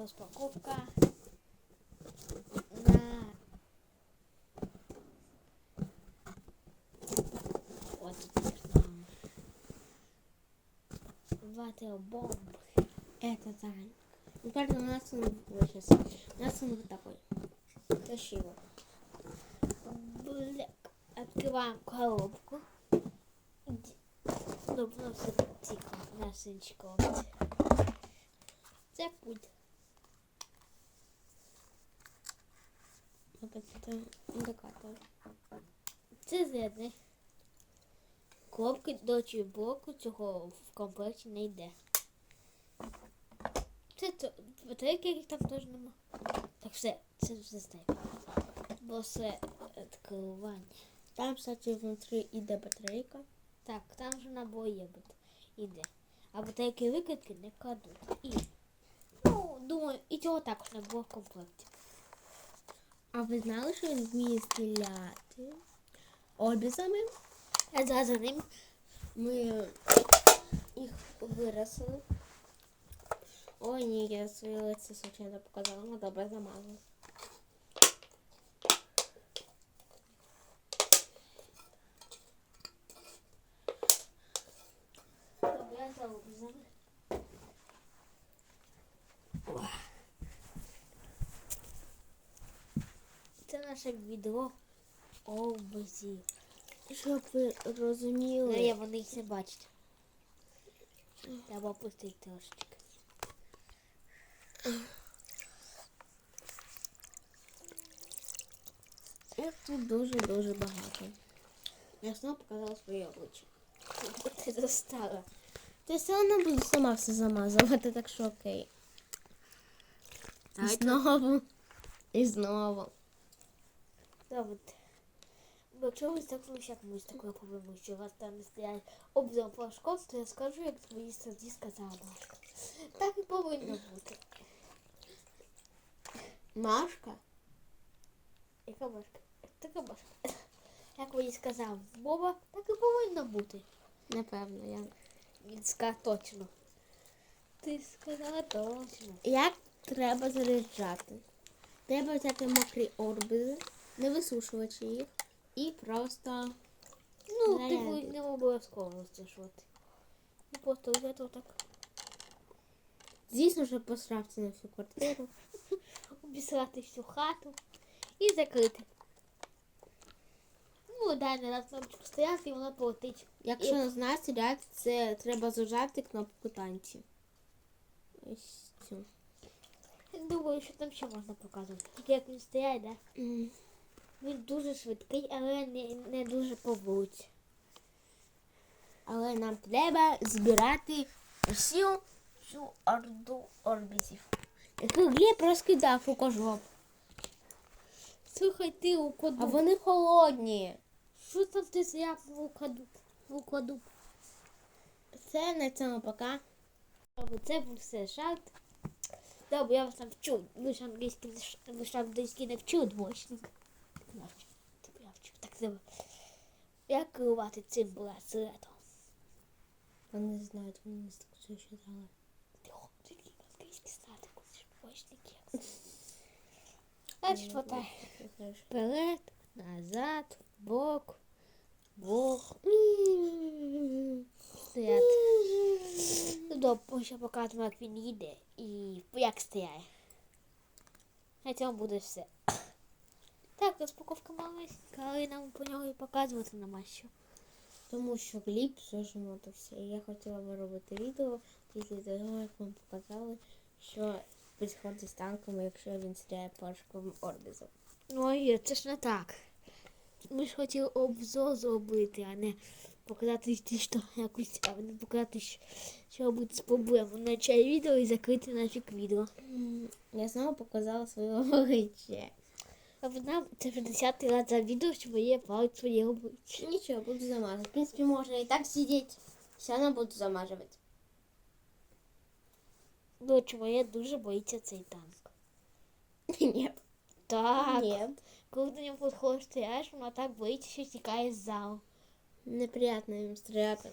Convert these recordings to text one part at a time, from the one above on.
розпаковка на от там ватер бомб. Это заранее. Ну, правда, у нас он вот сейчас. У нас он вот такой. Красиво. Бля, Откриваємо коробку. Ді- Ну, воно все цікаво, на синчику. Це пульт. Вот это индикатор. Це зерни. Коробки до чебоку цього в комплекті не йде. Це батарейки, яких там теж нема. Так все, це все знаю. Бо все відкривання. Там, кстати, внутри іде батарейка. Так, там же набої іде. А батарейки викидки не кладуть. І, ну, думаю, і цього також не було в комплекті. А ви знали, що він вміє стріляти? Обізами А за за ним ми їх виросли. Ой, ні, я своє лице случайно показала, ну добре замазала. Добре, за обзор. Це наше відео обзір. Щоб ви Ну, розуміли. я вони їх не бачать. Треба опустити трошечки. Їх тут дуже-дуже багато. Я знову показала своє обличчя. Ти достала. Ти все одно буду сама все замазувати, так що окей. І знову. І знову. Добре. Бо якщо ви стикнулися комусь такою проблемою, що у вас там не стоять обзор флажком, то я скажу, як твої саді сказала. Так і повинно бути. Машка? Яка Машка? Така Машка. Як мені сказав Боба, так і повинно бути. Напевно, я. Він сказав точно. Ти сказала точно. Як треба заряджати? Треба взяти мокрі орбізи, не висушувати їх і просто. Ну, типу, не обов'язково розташувати. Ну, просто взяти отак. Звісно, що посравці на всю квартиру. обісрати всю хату і закрити. Ну, дай на нас лампочку стояти і вона полетить. Якщо не знає стріляти, це треба зажати кнопку танці. Ось цю. Думаю, що там ще можна показувати. Тільки як він стоять, да? М. Він дуже швидкий, але не, не дуже поволить. Але нам треба збирати всю всю орду орбізів. Який Глеб розкидав у кожух. Слухай, ти у А вони холодні. Що там ти зряв в коду? В коду. Це на цьому пока. Це був все жарт. Добре, я вас там вчу. Ви ж англійський ви ж англійський не вчу, двочник. Вчу. Тобі. Так треба. Як керувати цим браслетом? Вони не знають, вони не це ще дали. Тихо, тільки коли ж двочник є. Значить, отак. Вперед, назад, бок, бок. Стоять. Ну, добре, ще покажемо, як він їде і як стояє. На цьому буде все. Так, розпаковка маленька, але нам по нього і показувати нема що. Тому що Гліб зажмотався. І я хотіла виробити відео після того, як вам показали, що відбувається з танком, якщо він стріляє пашковим орбізом. Ну, є, це ж не так. Ми ж хотіли обзор зробити, а не показати що якусь, а не показати, що, буде з проблемою. Начай відео і закрити нафіг відео. Я знову показала своє обличчя. А вона це 50 раз за відео, що моє палець своє обличчя. Нічого, буду замазувати. В принципі, можна і так сидіти. Все одно буду замазувати. Дочь моя дуже боїться цей танк. Ні. Так. Ні. Коли до нього підходиш, стояш, вона так боїться, що тікає з залу. Неприятно їм стріляти.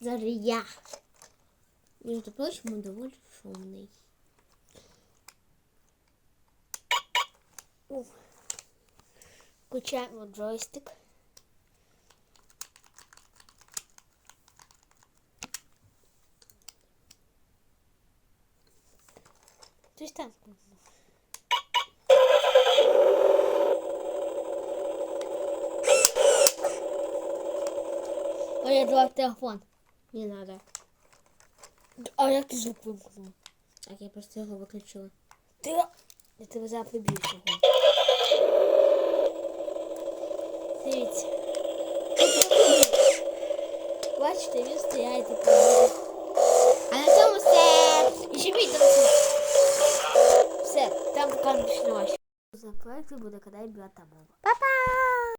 Зараз я. Між прочим, він доволі шумний. У. Включаємо джойстик. Щось там. Ой, я давав телефон. Не надо. А як ти звук вимкнув? Так, я просто його виключила. Ти... Я тебе зараз. Дивіться. Бачите, він стояє тут. А на цьому все. І ще мій там. Все, там пока не починилось. За проект буде мова. Па-па!